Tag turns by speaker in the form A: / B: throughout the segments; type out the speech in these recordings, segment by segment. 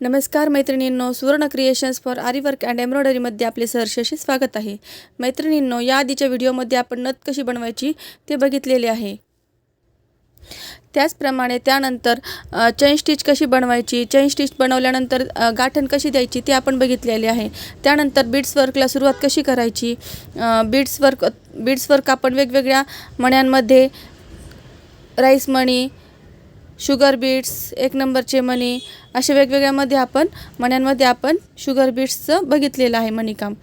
A: नमस्कार मैत्रिणींनो Suvarna creations for aari work and एम्ब्रॉयडरीमध्ये आपले सहर्षशी स्वागत आहे. मैत्रिणींनो या आधीच्या व्हिडिओमध्ये आपण नथ कशी बनवायची ते बघितलेले आहे. त्याचप्रमाणे त्यानंतर चैन स्टिच कशी बनवायची चैन स्टिच बनवल्यानंतर गाठण कशी द्यायची ते आपण बघितलेले आहे. त्यानंतर बीड्स वर्कला सुरुवात कशी करायची बीड्स वर्क बीड्स वर्क आपण वेगवेगळ्या मण्यांमध्ये राईस मणी शुगर बीट्स एक नंबरचे मणी असे वेगवेगळ्यामध्ये आपण मण्यांमध्ये आपण शुगर बीट्सचं बघितलेलं आहे मणिकाम.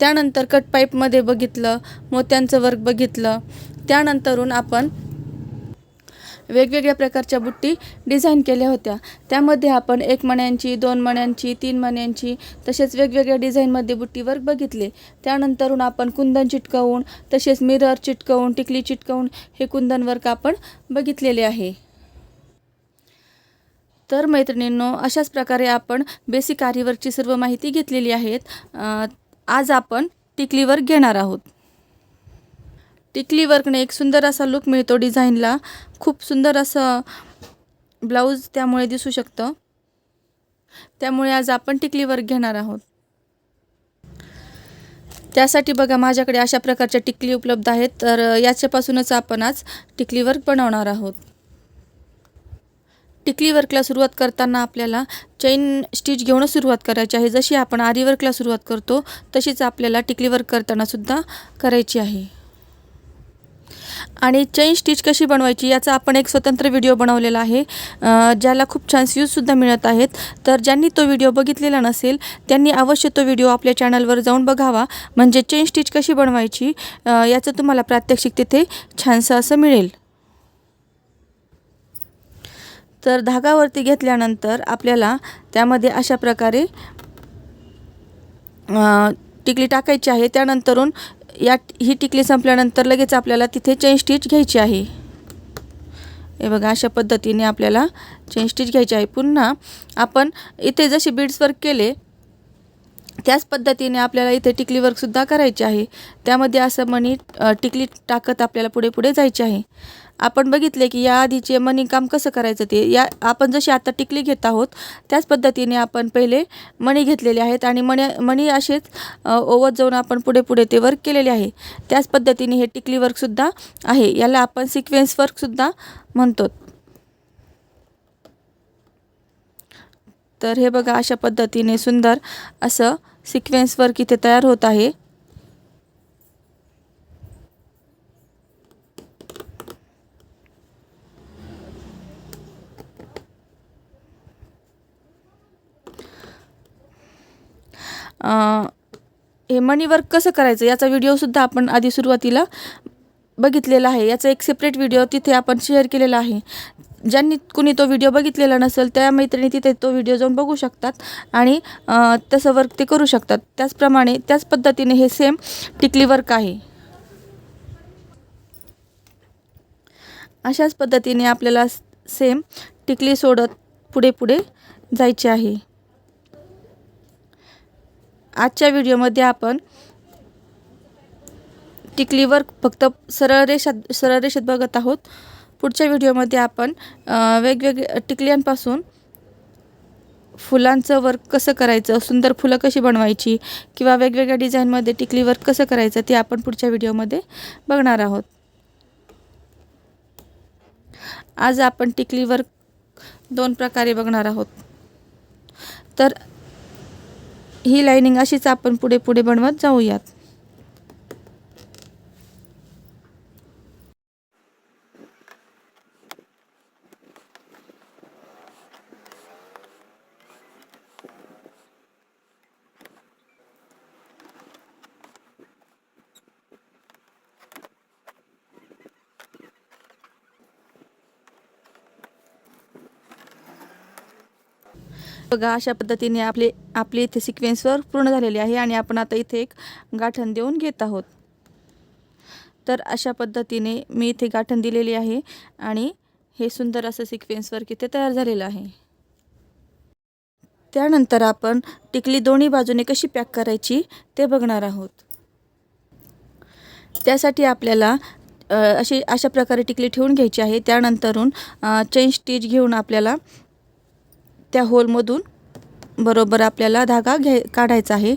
A: त्यानंतर कट पाईपमध्ये बघितलं मोत्यांचं वर्क बघितलं. त्यानंतरून आपण वेगवेगळ्या प्रकारच्या बुट्टी डिझाईन केल्या होत्या. त्यामध्ये आपण एक मण्यांची दोन मण्यांची तीन मण्यांची तसेच वेगवेगळ्या डिझाईनमध्ये बुट्टी वर्क बघितले. त्यानंतरून आपण कुंदन चिटकवून तसेच मिरर चिटकवून टिकली चिटकवून हे कुंदन वर्क आपण बघितलेले आहे. तर मैत्रिणींनो अशाच प्रकारे आपण बेसिक आरीवर्कची सर्व माहिती घेतलेली आहेत. आज आपण टिकली वर्क घेणार आहोत. टिकली वर्कने एक सुंदर असा लुक मिळतो डिझाईनला खूप सुंदर असं ब्लाऊज त्यामुळे दिसू शकतं. त्यामुळे आज आपण टिकली वर्क घेणार आहोत. त्यासाठी बघा माझ्याकडे अशा प्रकारच्या टिकली उपलब्ध आहेत. तर याच्यापासूनच आपण आज टिकली वर्क बनवणार आहोत. टिकली वर्कला सुरुवात करताना आपल्याला चैन स्टिच घेऊनच सुरुवात करायची आहे. जशी आपण आरी वर्कला सुरुवात करतो तशीच आपल्याला टिकली वर्क करतानासुद्धा करायची आहे. आणि चैन स्टिच कशी बनवायची याचा आपण एक स्वतंत्र व्हिडिओ बनवलेला आहे. ज्याला खूप छान व्ह्यूजसुद्धा मिळत आहेत. तर ज्यांनी तो व्हिडिओ बघितलेला नसेल त्यांनी अवश्य तो व्हिडिओ आपल्या चॅनलवर जाऊन बघावा. म्हणजे चैन स्टिच कशी बनवायची याचं तुम्हाला प्रात्यक्षिक तिथे छानसं असं मिळेल. तर धागावरती घेतल्यानंतर आपल्याला त्यामध्ये अशा प्रकारे टिकली टाकायची आहे. त्यानंतरून या ही टिकली संपल्यानंतर लगेच आपल्याला तिथे चेन स्टिच घ्यायची आहे. हे बघा अशा पद्धतीने आपल्याला चेन स्टिच घ्यायची आहे. पुन्हा आपण इथे जसे बीड्स वर्क केले त्याच पद्धतीने आपल्याला इथे टिकली वर्कसुद्धा करायची आहे. त्यामध्ये असं मणी टिकली टाकत आपल्याला पुढे पुढे जायची आहे. आपण बघितले की या आधीचे मणिकाम कसं करायचं ते या आपण जशी आता टिकली घेत आहोत त्याच पद्धतीने आपण पहिले मणी घेतलेले आहेत आणि मणी मणी असेच ओवत जाऊन आपण पुढे पुढे ते वर्क केलेले आहे. त्याच पद्धतीने हे टिकली वर्कसुद्धा आहे. याला आपण सिक्वेन्स वर्कसुद्धा म्हणतो तर हे बघा अशा पद्धतीने सुंदर असं सिक्वेन्स वर्क इथे तयार होत आहे. हे मनी वर्क कसं करायचं? याचा व्हिडिओसुद्धा आपण आधी सुरुवातीला बघितलेला आहे. याचा एक सेपरेट व्हिडिओ तिथे आपण शेअर केलेला आहे. ज्यांनी कुणी तो व्हिडिओ बघितलेला नसेल त्या मैत्रिणी तिथे तो व्हिडिओ जाऊन बघू शकतात आणि तसं वर्क ते करू शकतात. त्याचप्रमाणे त्याच पद्धतीने हे सेम टिकली वर्क आहे. अशाच पद्धतीने आपल्याला सेम टिकली सोडत पुढे पुढे जायचे आहे. आजच्या व्हिडिओमध्ये आपण टिकलीवर फक्त सरळ रेषात सरळ रेषेत बघत आहोत. पुढच्या व्हिडिओमध्ये आपण वेगवेगळे वेगवेगळ्या टिकल्यांपासून फुलांचं वर्क कसं करायचं सुंदर फुलं कशी बनवायची किंवा वेगवेगळ्या डिझाईनमध्ये टिकली वर्क कसं करायचं ते आपण पुढच्या व्हिडिओमध्ये बघणार आहोत. आज आपण टिकली वर्क दोन प्रकारे बघणार आहोत. तर ही लाईनिंग अशीच आपण पुढे पुढे बनवत जाऊयात. बघा अशा पद्धतीने आपले आपली इथे सिक्वेन्सवर पूर्ण झालेली आहे आणि आपण आता इथे एक गाठण देऊन घेत आहोत. तर अशा पद्धतीने मी इथे गाठण दिलेली आहे आणि हे सुंदर असं सिक्वेन्स वर्क इथे तयार झालेलं आहे. त्यानंतर आपण टिकली दोन्ही बाजूने कशी पॅक करायची ते बघणार आहोत. त्यासाठी आपल्याला अशी अशा प्रकारे टिकली ठेवून घ्यायची आहे. त्यानंतरून चेन स्टिच घेऊन आपल्याला त्या होलमधून बरोबर आपल्याला धागा घ्याय काढायचा आहे.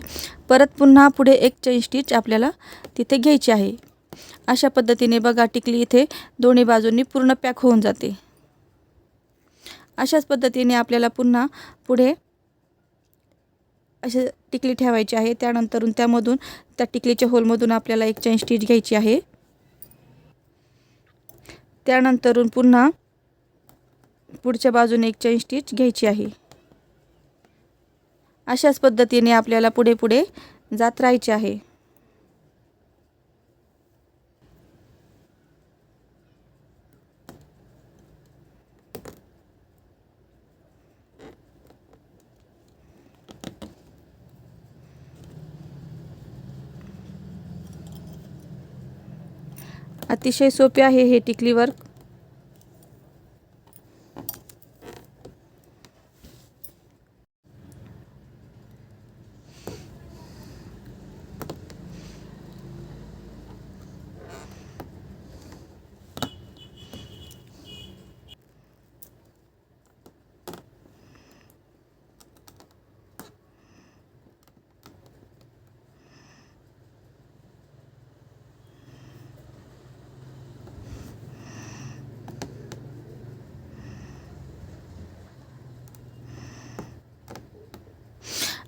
A: परत पुन्हा पुढे एक चैन स्टिच आपल्याला तिथे घ्यायची आहे. अशा पद्धतीने बघा टिकली इथे दोन्ही बाजूंनी पूर्ण पॅक होऊन जाते. अशाच पद्धतीने आपल्याला पुन्हा पुढे असे टिकली ठेवायची आहे. त्यानंतरून त्यामधून त्या टिकलीच्या होलमधून आपल्याला एक चैन स्टिच घ्यायची आहे. त्यानंतरून पुन्हा पुढच्या बाजूने एक चैन स्टिच घ्यायची आहे. अशाच पद्धतीने आपल्याला पुढे पुढे जात राहायचे आहे. अतिशय सोपे आहे हे टिकली वर्क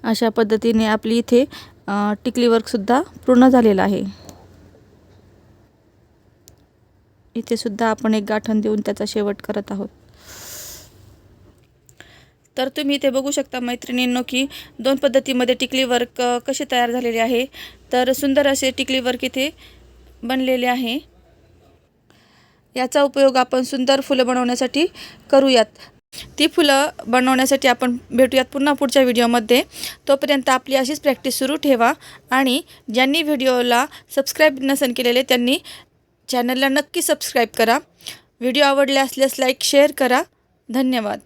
A: अशा पद्धतीने आपली इथे टिकली वर्कसुद्धा पूर्ण झालेलं आहे. इथे सुद्धा आपण एक गाठण देऊन त्याचा शेवट करत आहोत. तर तुम्ही इथे बघू शकता मैत्रिणींनो की दोन पद्धतीमध्ये टिकली वर्क कसे तयार झालेले आहे. तर सुंदर असे टिकली वर्क इथे बनलेले आहे. याचा उपयोग आपण सुंदर फुलं बनवण्यासाठी करूयात. ती फुलं बनवण्यासाठी आपण भेटूयात पुन्हा पुढच्या व्हिडिओमध्ये. तोपर्यंत आपली अशीच प्रॅक्टिस सुरू ठेवा आणि ज्यांनी व्हिडिओला सबस्क्राईब नसेल केलेले त्यांनी चॅनलला नक्की सबस्क्राईब करा. व्हिडिओ आवडले असल्यास लाईक शेअर करा. धन्यवाद.